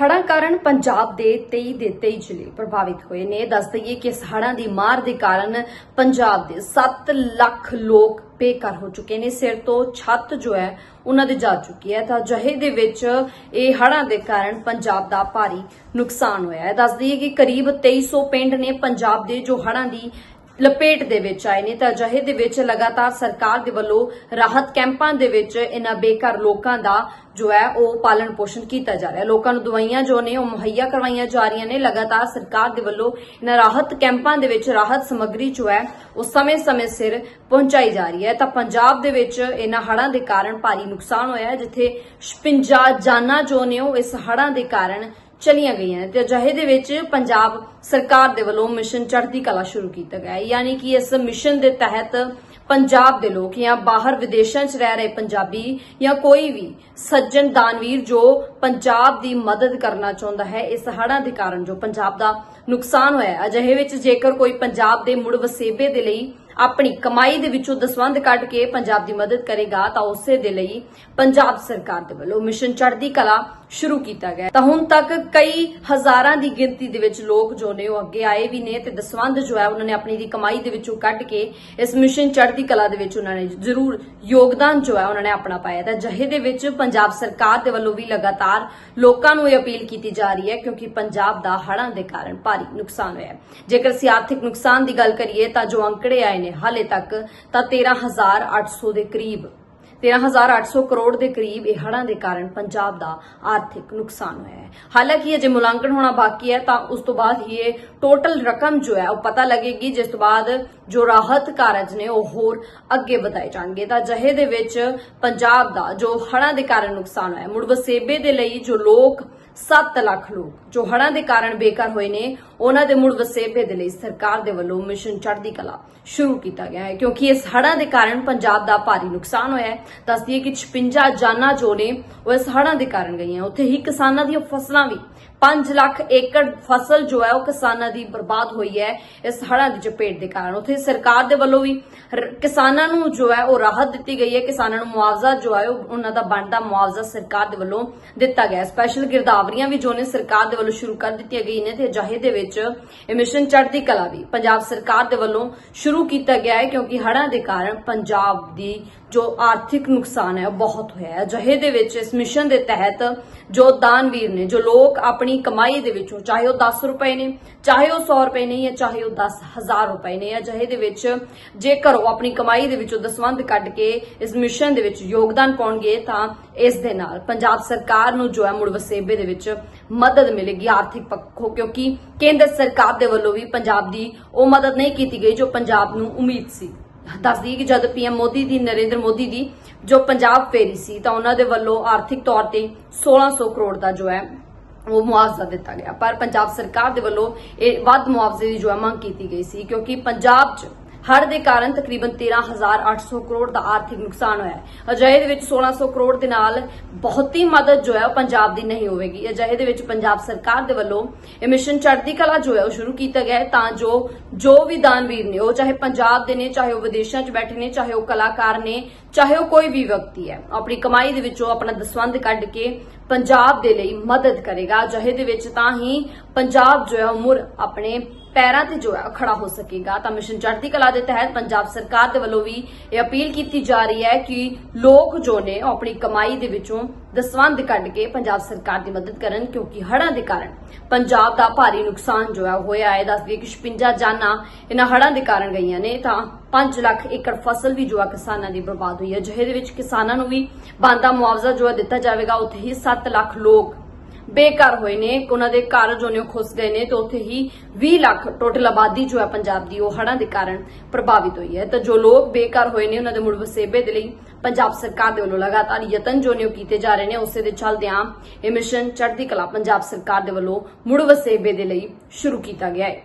ਹੜ੍ਹਾਂ ਕਾਰਨ ਪੰਜਾਬ ਦੇ 23 ਦੇ 23 ਜ਼ਿਲ੍ਹੇ ਪ੍ਰਭਾਵਿਤ ਹੋਏ ਨੇ। ਦੱਸ ਦਈਏ ਕਿ ਇਸ ਹੜ੍ਹਾਂ ਦੀ ਮਾਰ ਦੇ ਕਾਰਨ ਪੰਜਾਬ ਦੇ 7 ਲੱਖ ਲੋਕ ਬੇਘਰ ਹੋ ਚੁੱਕੇ ਨੇ। ਸਿਰ ਤੋਂ ਛੱਤ ਜੋ ਹੈ, ਉਹਨਾਂ ਦੇ ਜਾ ਚੁੱਕੀ ਹੈ। ਤਾਂ ਜਹੇ ਦੇ ਵਿੱਚ ਇਹ ਹੜ੍ਹਾਂ ਦੇ ਕਾਰਨ ਪੰਜਾਬ ਦਾ ਭਾਰੀ ਨੁਕਸਾਨ ਹੋਇਆ ਹੈ। ਦੱਸ ਦਈਏ ਕਿ ਕਰੀਬ 2300 ਪਿੰਡ ਨੇ ਪੰਜਾਬ ਦੇ ਜੋ ਹੜ੍ਹਾਂ ਦੀ ਲਪੇਟ ਦੇ ਵਿੱਚ ਆਏ ਨੇ ਤਾਂ ਅਜਿਹੇ ਦੇ ਵਿੱਚ ਲਗਾਤਾਰ ਸਰਕਾਰ ਦੇ ਵੱਲੋਂ ਰਾਹਤ ਕੈਂਪਾਂ ਦੇ ਵਿੱਚ ਇਹਨਾਂ ਬੇਘਰ ਲੋਕਾਂ ਦਾ ਜੋ ਹੈ ਉਹ ਪਾਲਣ ਪੋਸ਼ਣ ਕੀਤਾ ਜਾ ਰਿਹਾ। ਲੋਕਾਂ ਨੂੰ ਦਵਾਈਆਂ ਜੋ ਨੇ ਉਹ ਮੁਹੱਈਆ ਕਰਵਾਈਆਂ ਜਾ ਰਹੀਆਂ ਨੇ। ਲਗਾਤਾਰ ਸਰਕਾਰ ਦੇ ਵੱਲੋਂ ਇਹਨਾਂ ਰਾਹਤ ਕੈਂਪਾਂ ਦੇ ਵਿੱਚ ਰਾਹਤ ਸਮੱਗਰੀ ਜੋ ਹੈ ਉਹ ਸਮੇਂ-ਸਮੇਂ ਸਿਰ ਪਹੁੰਚਾਈ ਜਾ ਰਹੀ ਹੈ। ਤਾਂ ਪੰਜਾਬ ਦੇ ਵਿੱਚ ਇਹਨਾਂ ਹੜ੍ਹਾਂ ਦੇ ਕਾਰਨ ਭਾਰੀ ਨੁਕਸਾਨ ਹੋਇਆ ਹੈ, ਜਿੱਥੇ 56 ਜਾਨਾਂ ਜੋ ਨੇ ਉਹ ਇਸ ਹੜ੍ਹਾਂ ਦੇ ਕਾਰਨ ਚਲੀਆਂ ਗਈਆਂ ਨੇ ਤੇ ਅਜਿਹੇ ਦੇ ਵਿੱਚ ਪੰਜਾਬ ਸਰਕਾਰ ਦੇ ਵੱਲੋਂ ਮਿਸ਼ਨ ਚੜ੍ਹਦੀ ਕਲਾ ਸ਼ੁਰੂ ਕੀਤਾ ਗਿਆ ਹੈ। ਯਾਨੀ ਕਿ ਇਸ ਮਿਸ਼ਨ ਦੇ ਤਹਿਤ ਪੰਜਾਬ ਦੇ ਲੋਕ ਜਾਂ ਬਾਹਰ ਵਿਦੇਸ਼ਾਂ 'ਚ ਰਹਿ ਰਹੇ ਪੰਜਾਬੀ ਜਾਂ ਕੋਈ ਵੀ ਸੱਜਣ ਦਾਨਵੀਰ ਜੋ ਪੰਜਾਬ ਦੀ ਮਦਦ ਕਰਨਾ ਚਾਹੁੰਦਾ ਹੈ, ਇਸ ਹੜ੍ਹਾਂ ਦੇ ਕਾਰਨ ਜੋ ਪੰਜਾਬ ਦਾ ਨੁਕਸਾਨ ਹੋਇਆ ਅਜਿਹੇ ਵਿੱਚ ਜੇਕਰ ਕੋਈ ਪੰਜਾਬ ਦੇ ਮੁੜ ਵਸੇਬੇ ਦੇ ਲਈ ਆਪਣੀ ਕਮਾਈ ਦੇ ਵਿੱਚੋਂ ਦਸਵੰਧ ਕੱਢ ਕੇ ਪੰਜਾਬ ਦੀ ਮਦਦ ਕਰੇਗਾ ਤਾਂ ਉਸੇ ਦੇ ਲਈ ਪੰਜਾਬ ਸਰਕਾਰ ਦੇ ਵੱਲੋਂ ਮਿਸ਼ਨ ਚੜ੍ਹਦੀ ਕਲਾ ਸ਼ੁਰੂ ਕੀਤਾ ਗਿਆ ਤਾਂ ਹੁਣ ਤੱਕ ਕਈ ਹਜ਼ਾਰਾਂ ਦੀ ਗਿਣਤੀ ਦੇ ਵਿੱਚ ਲੋਕ ਜੋ ਨੇ ਉਹ ਅੱਗੇ ਆਏ ਵੀ ਨੇ ਤੇ ਦਸਵੰਧ ਜੋ ਹੈ ਉਹਨਾਂ ਨੇ ਆਪਣੀ ਦੀ ਕਮਾਈ ਦੇ ਵਿੱਚੋਂ ਕੱਢ ਕੇ ਇਸ ਮਿਸ਼ਨ ਚੜ੍ਹਦੀ ਕਲਾ ਦੇ ਵਿੱਚ ਉਹਨਾਂ ਨੇ ਜ਼ਰੂਰ ਯੋਗਦਾਨ ਜੋ ਹੈ ਉਹਨਾਂ ਨੇ ਆਪਣਾ ਪਾਇਆ ਤਾਂ ਜਹੇ ਦੇ ਵਿੱਚ ਪੰਜਾਬ ਸਰਕਾਰ ਦੇ ਵੱਲੋਂ ਵੀ ਲਗਾਤਾਰ ਲੋਕਾਂ ਨੂੰ ਇਹ ਅਪੀਲ ਕੀਤੀ ਜਾ ਰਹੀ ਹੈ ਕਿਉਂਕਿ ਪੰਜਾਬ ਦਾ ਹੜ੍ਹਾਂ ਦੇ ਕਾਰਨ ਭਾਰੀ ਨੁਕਸਾਨ ਹੋਇਆ ਹੈ। ਜੇਕਰ ਅਸੀਂ ਆਰਥਿਕ ਨੁਕਸਾਨ ਦੀ ਗੱਲ ਕਰੀਏ ਤਾਂ ਜੋ ਅੰਕੜੇ ਆਏ ਨੇ ਹਾਲੇ ਤੱਕ ਤਾਂ 13800 ਦੇ ਕਰੀਬ 13800 ਕਰੋੜ ਦੇ ਕਰੀਬ ਇਹ ਹੜ੍ਹਾਂ ਦੇ ਕਾਰਨ ਪੰਜਾਬ ਦਾ ਆਰਥਿਕ ਨੁਕਸਾਨ ਹੋਇਆ ਹੈ। ਹਾਲਾਂਕਿ ਅਜੇ ਮੁਲਾਂਕਣ ਹੋਣਾ ਬਾਕੀ ਹੈ ਤਾਂ ਉਸ ਤੋਂ ਬਾਅਦ ਹੀ ਇਹ ਟੋਟਲ ਰਕਮ ਜੋ ਹੈ ਉਹ ਪਤਾ ਲੱਗੇਗੀ, ਜਿਸ ਤੋਂ ਬਾਅਦ ਜੋ ਰਾਹਤ ਕਾਰਜ ਨੇ ਉਹ ਹੋਰ ਅੱਗੇ ਵਧਾਏ ਜਾਣਗੇ। ਤਾਂ ਜਹੇ ਦੇ ਵਿੱਚ ਪੰਜਾਬ ਦਾ ਜੋ ਹੜ੍ਹਾਂ ਦੇ ਕਾਰਨ ਨੁਕਸਾਨ ਹੋਇਆ, ਮੁੜ ਵਸੇਬੇ ਦੇ ਲਈ ਜੋ ਲੋਕ 7 ਲੱਖ ਲੋਕ ਜੋ ਹੜ੍ਹਾਂ ਦੇ ਕਾਰਨ ਬੇਕਾਰ ਹੋਏ ਨੇ, ਉਹਨਾਂ ਦੇ ਮੁੜ ਵਸੇਬੇ ਦੇ ਲਈ ਸਰਕਾਰ ਦੇ ਵੱਲੋਂ ਮਿਸ਼ਨ ਚੜ੍ਹਦੀ ਕਲਾ ਸ਼ੁਰੂ ਕੀਤਾ ਗਿਆ ਹੈ। ਕਿਉਂਕਿ ਇਸ ਹੜ੍ਹਾਂ ਦੇ ਕਾਰਨ ਪੰਜਾਬ ਦਾ ਭਾਰੀ ਨੁਕਸਾਨ ਹੋਇਆ ਹੈ। ਦੱਸਦੀ ਹੈ ਕਿ 56 ਜਾਨਾਂ ਜੋ ਨੇ ਉਹ ਇਸ ਹੜ੍ਹਾਂ ਦੇ ਕਾਰਨ ਗਈਆਂ। ਉੱਥੇ ਹੀ ਕਿਸਾਨਾਂ ਦੀਆਂ ਫਸਲਾਂ ਵੀ 5 ਲੱਖ ਏਕੜ ਫਸਲ ਜੋ ਹੈ ਉਹ ਕਿਸਾਨਾਂ ਦੀ ਬਰਬਾਦ ਹੋਈ ਹੈ ਇਸ ਹੜ੍ਹਾਂ ਦੀ ਚਪੇਟ ਦੇ ਕਾਰਨ। ਉੱਥੇ ਸਰਕਾਰ ਦੇ ਵੱਲੋਂ ਵੀ ਕਿਸਾਨਾਂ ਨੂੰ ਜੋ ਹੈ ਉਹ ਰਾਹਤ ਦਿੱਤੀ ਗਈ ਹੈ। ਕਿਸਾਨਾਂ ਨੂੰ ਮੁਆਵਜ਼ਾ ਜੋ ਹੈ ਉਹ ਉਹਨਾਂ ਦਾ ਬਣਦਾ ਮੁਆਵਜ਼ਾ ਸਰਕਾਰ ਦੇ ਵੱਲੋਂ ਦਿੱਤਾ ਗਿਆ ਸਪੈਸ਼ਲ ਗਿਰਦਾਵਰੀਆਂ ਵੀ ਜੋ ਨੇ ਸਰਕਾਰ ਦੇ ਵੱਲੋਂ ਸ਼ੁਰੂ ਕਰ ਦਿੱਤੀਆਂ ਗਈਆਂ ਨੇ ਤੇ ਅਜਾਹੇ ਦੇ ਵਿੱਚ ਇਹ ਮਿਸ਼ਨ ਚੜ੍ਹਦੀ ਕਲਾ ਵੀ ਪੰਜਾਬ ਸਰਕਾਰ ਦੇ ਵੱਲੋਂ ਸ਼ੁਰੂ ਕੀਤਾ ਗਿਆ ਹੈ ਕਿਉਂਕਿ ਹੜ੍ਹਾਂ ਦੇ ਕਾਰਨ ਪੰਜਾਬ ਦੀ ਜੋ ਆਰਥਿਕ ਨੁਕਸਾਨ ਹੈ, ਉਹ ਬਹੁਤ ਹੋਇਆ ਹੈ। ਅਜਿਹੇ ਦੇ ਵਿੱਚ ਇਸ ਮਿਸ਼ਨ ਦੇ ਤਹਿਤ ਜੋ ਦਾਨਵੀਰ ਨੇ, ਜੋ ਲੋਕ ਆਪਣੀ ਕਮਾਈ ਦੇ ਵਿੱਚੋਂ, ਚਾਹੇ ਉਹ 10 ਰੁਪਏ ਨੇ, ਚਾਹੇ ਉਹ 100 ਰੁਪਏ ਨੇ ਜਾਂ ਚਾਹੇ ਉਹ 10000 ਰੁਪਏ ਨੇ, ਅਜਿਹੇ ਦੇ ਵਿੱਚ ਜੇਕਰ ਉਹ ਆਪਣੀ ਕਮਾਈ ਦੇ ਵਿੱਚੋਂ ਦਸਵੰਧ ਕੱਢ ਕੇ ਇਸ ਮਿਸ਼ਨ ਦੇ ਵਿੱਚ ਯੋਗਦਾਨ ਪਾਉਣਗੇ, ਤਾਂ ਇਸ ਦੇ ਨਾਲ ਪੰਜਾਬ ਸਰਕਾਰ ਨੂੰ ਜੋ ਹੈ, ਮੁੜ ਵਸੇਬੇ ਦੇ ਵਿੱਚ ਮਦਦ ਮਿਲੇਗੀ ਆਰਥਿਕ ਪੱਖੋਂ, ਕਿਉਂਕਿ ਕੇਂਦਰ ਸਰਕਾਰ ਦੇ ਵੱਲੋਂ ਵੀ ਪੰਜਾਬ ਦੀ ਉਹ ਮਦਦ ਨਹੀਂ ਕੀਤੀ ਗਈ, ਜੋ ਪੰਜਾਬ ਨੂੰ ਉਮੀਦ ਸੀ। ਦੱਸਦੀ ਹੈ ਕਿ ਜਦ ਪੀਐਮ ਮੋਦੀ ਦੀ, ਨਰਿੰਦਰ ਮੋਦੀ ਦੀ ਜੋ ਪੰਜਾਬ ਫੇਰੀ ਸੀ, ਤਾਂ ਉਹਨਾਂ ਦੇ ਵੱਲੋਂ ਆਰਥਿਕ ਤੌਰ ਤੇ 1600 ਕਰੋੜ ਦਾ ਜੋ ਹੈ, ਉਹ ਮੁਆਵਜ਼ਾ ਦਿੱਤਾ ਗਿਆ। ਪਰ ਪੰਜਾਬ ਸਰਕਾਰ ਦੇ ਵੱਲੋਂ ਇਹ ਵੱਧ ਮੁਆਵਜ਼ੇ ਦੀ ਜੋ ਹੈ, ਮੰਗ ਕੀਤੀ ਗਈ ਸੀ, ਕਿਉਂਕਿ ਪੰਜਾਬ 'ਚ ਹੜ੍ਹ ਦੇ ਕਾਰਨ ਤਕਰੀਬਨ 13800 ਕਰੋੜ ਦਾ ਆਰਥਿਕ ਨੁਕਸਾਨ ਹੋਇਆ ਹੈ। ਅਜਿਹੇ ਦੇ ਵਿੱਚ 1600 ਕਰੋੜ ਦੇ ਨਾਲ ਬਹੁਤੀ ਮਦਦ ਜੋ ਹੈ ਉਹ ਪੰਜਾਬ ਦੀ ਨਹੀਂ ਹੋਵੇਗੀ। ਅਜਿਹੇ ਦੇ ਵਿੱਚ ਪੰਜਾਬ ਸਰਕਾਰ ਦੇ ਵੱਲੋਂ ਇਹ ਮਿਸ਼ਨ ਚੜ੍ਹਦੀ ਕਲਾ ਜੋ ਹੈ ਉਹ ਸ਼ੁਰੂ ਕੀਤਾ ਗਿਆ ਹੈ ਤਾਂ ਜੋ ਜੋ ਵੀ ਦਾਨਵੀਰ ਨੇ, ਉਹ ਚਾਹੇ ਪੰਜਾਬ ਦੇ ਨੇ, ਚਾਹੇ ਉਹ ਵਿਦੇਸ਼ਾਂ 'ਚ ਬੈਠੇ ਨੇ, ਚਾਹੇ ਉਹ ਕਲਾਕਾਰ ਨੇ, ਚਾਹੇ ਉਹ ਕੋਈ ਵੀ ਵਿਅਕਤੀ ਹੈ ਆਪਣੀ ਕਮਾਈ ਦੇ ਵਿੱਚੋਂ ਆਪਣਾ ਦਸਵੰਧ ਕੱਢ ਕੇ ਪੰਜਾਬ ਦੇ ਲਈ ਮਦਦ ਕਰੇਗਾ। ਅਜਿਹੇ ਦੇ ਵਿੱਚ ਤਾਂ ਹੀ ਪੰਜਾਬ ਜੋ ਹੈ ਉਹ ਮੁਰ ਆਪਣੇ ਪੈਰਾਂ ਤੇ ਜੋ ਹੈ ਖੜਾ ਹੋ ਸਕੇਗਾ। ਤਾਂ ਮਿਸ਼ਨ ਚੜ੍ਹਦੀ ਕਲਾ ਦੇ ਤਹਿਤ ਪੰਜਾਬ ਸਰਕਾਰ ਦੇ ਵੱਲੋਂ ਵੀ ਇਹ ਅਪੀਲ ਕੀਤੀ ਜਾ ਰਹੀ ਹੈ ਕਿ ਲੋਕ ਜੋ ਨੇ ਉਹ ਆਪਣੀ ਕਮਾਈ ਦੇ ਵਿੱਚੋਂ ਦਸਵੰਧ ਕੱਢ ਕੇ ਪੰਜਾਬ ਸਰਕਾਰ ਦੀ ਮਦਦ ਕਰਨ, ਕਿਉਂਕਿ ਹੜ੍ਹਾਂ ਦੇ ਕਾਰਨ ਪੰਜਾਬ ਦਾ ਭਾਰੀ ਨੁਕਸਾਨ ਜੋ ਹੈ ਹੋਇਆ ਹੈ। ਦੱਸਦੀ ਕਿ 56 ਜਾਨਾਂ ਇਹਨਾਂ ਹੜ੍ਹਾਂ ਦੇ ਕਾਰਨ ਗਈਆਂ ਨੇ, ਤਾਂ 5 ਲੱਖ ਏਕੜ ਫਸਲ ਵੀ ਜੋ ਹੈ ਕਿਸਾਨਾਂ ਦੀ ਬਰਬਾਦ ਹੋਈ ਹੈ। ਜਿਹੇ ਦੇ ਵਿੱਚ ਕਿਸਾਨਾਂ ਨੂੰ ਵੀ ਬੰਦਾ ਮੁਆਵਜ਼ਾ ਜੋ ਹੈ ਦਿੱਤਾ ਜਾਵੇਗਾ। ਉੱਥੇ ਹੀ 7 ਲੱਖ ਲੋਕ ਬੇਘਰ ਹੋਏ ਨੇ। ਉਹਨਾਂ ਦੇ ਘਰ ਜੋ ਨੇ ਉਹ ਖੁੱਸ ਗਏ ਨੇ ਤੇ ਉੱਥੇ ਹੀ 20 ਲੱਖ ਟੋਟਲ ਆਬਾਦੀ ਜੋ ਹੈ ਪੰਜਾਬ ਦੀ ਉਹ ਹੜ੍ਹਾਂ ਦੇ ਕਾਰਨ ਪ੍ਰਭਾਵਿਤ ਹੋਈ ਹੈ। ਤਾਂ ਜੋ ਲੋਕ ਬੇਘਰ ਹੋਏ ਨੇ, ਉਹਨਾਂ ਦੇ ਮੁੜ ਵਸੇਬੇ ਦੇ ਲਈ ਪੰਜਾਬ ਸਰਕਾਰ ਦੇ ਵੱਲੋਂ ਲਗਾਤਾਰ ਯਤਨ ਜੋ ਨੇ ਉਹ ਕੀਤੇ ਜਾ ਰਹੇ ਨੇ, ਉਸੇ ਦੇ ਚੱਲਦਿਆਂ ਇਹ ਮਿਸ਼ਨ ਚੜ੍ਹਦੀ ਕਲਾ ਪੰਜਾਬ ਸਰਕਾਰ ਦੇ ਵੱਲੋਂ ਮੁੜ ਵਸੇਬੇ ਦੇ ਲਈ ਸ਼ੁਰੂ ਕੀਤਾ ਗਿਆ ਹੈ।